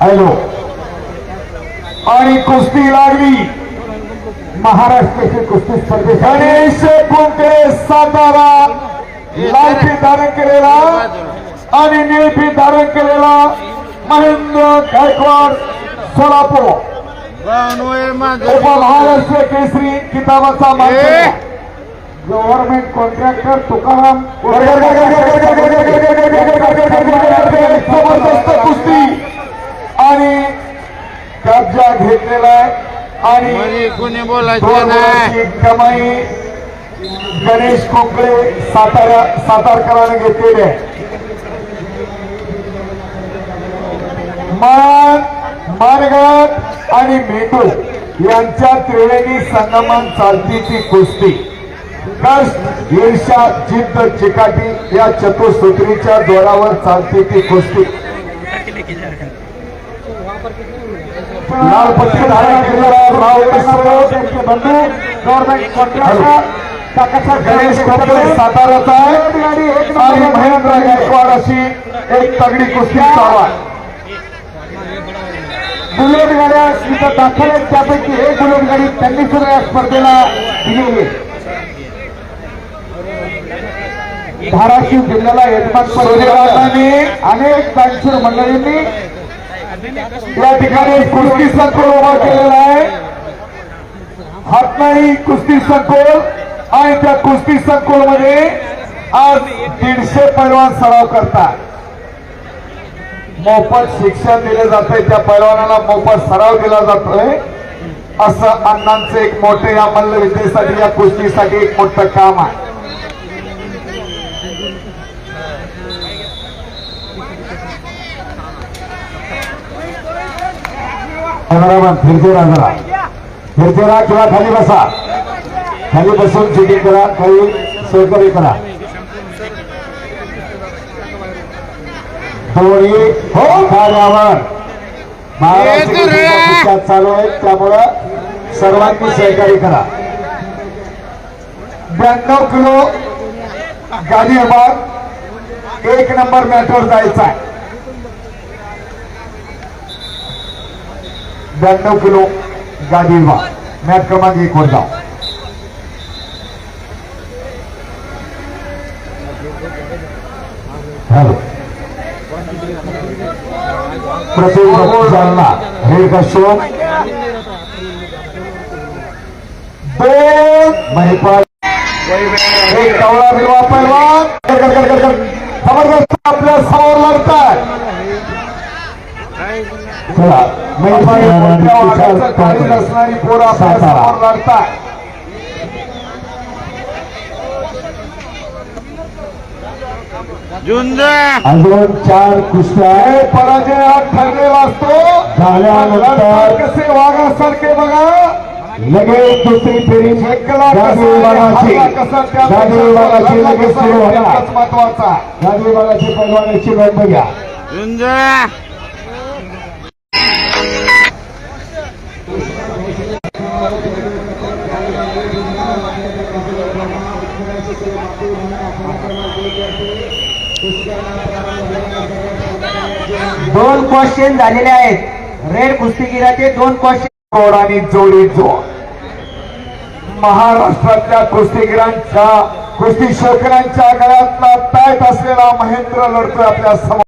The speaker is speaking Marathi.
हॅलो आणि कुस्ती लागली महाराष्ट्राची कुस्ती स्पर्धे गणेश कुंकरे सातारा लालफी धारण केलेला आणि निळफी धारण केलेला महेंद्र गायकवाड सोलापूर उपमहाराष्ट्र केसरी किताबाचा. गव्हर्नमेंट कॉन्ट्रॅक्टर तुकाराम आणि म्हणजे कोणी बोलायचं दोन नाही. वर्षी कमाई गणेश कोकळे सातारा सातारकरांनी घेतलेली. आहे मान मानगड आणि मेंदू यांच्या त्रिवेणी संगमन चालती ती कुस्ती. कष्ट ईर्षा जिद्द चिकाटी या चतुसूत्रीच्या जोरावर चालती ती कुस्ती. लाल पट्टी धारण केलेला राव बंधू गव्हर्नमेंट कॉन्ट्रॅक्टर गणेश कोपरे साताराचा आहे. आणि महेंद्र गायकवाड अशी एक तगडी कुस्ती चालू आहे बुलेट गाड्या तिथं दाखल आहेत. त्यापैकी एक बुलेट गाडी त्यांनी सुद्धा या स्पर्धेला आहे. धाराशिव जिल्ह्याला यजमान अनेक दानशूर मंडळींनी या ठिकाणी कुस्ती संकुल उभा केलेला आहे. हातमारी कुस्ती संकुल आणि त्या कुस्ती संकुलमध्ये आज दीडशे पैलवान सराव करतात. मोफत शिक्षण दिले जाते त्या पैलवानाला मोफत सराव दिला जातोय. असं अण्णांचं एक मोठे या मल्लविद्येसाठी या कुस्तीसाठी एक मोठं काम आहे. बरोबर फिरते राहा जरा फिरते राहा किंवा खाली बसा. खाली बसून शूटिंग करा काही सहकार्य करा. दोन्ही हो कार्यावर महाराष्ट्र चालू आहेत त्यामुळं सर्वांनी सहकार्य करा. ब्याण्णव किलो गाडी एक नंबर मॅचवर जायचा आहे. ब्याण्णव किलो गाडीवा मॅच क्रमांक एक होता हॅलो. प्रसिद्ध जालना रेड शोक दोन. महिपाल एक कवळा बिलवा पैलवान जबरदस्त आपल्यासमोर लढतात चला महिपाल मोठ्या वाघाचं काळीज असणारी पोरं आपल्यासमोर लढतात झुंज. अजून चार कुस्त्या पराजय हा ठरलेला असतो. झाल्यानंतर कसे वाघासारखे बघा. लगेच दुसरी फेरी. त्यापेक्षा लगेच सुरू होणार. विभागाची पैलवानाची नोंद घ्या दोन क्वेश्चन झालेले आहेत. रेड कुस्तीगिराचे दोन क्वेश्चन जोड आणि जोडी जोड महाराष्ट्रातल्या कुस्तीगिरांच्या कुस्ती शेतकऱ्यांच्या गळ्यातला पॅट असलेला महेंद्र लढतोय आपल्यासमोर.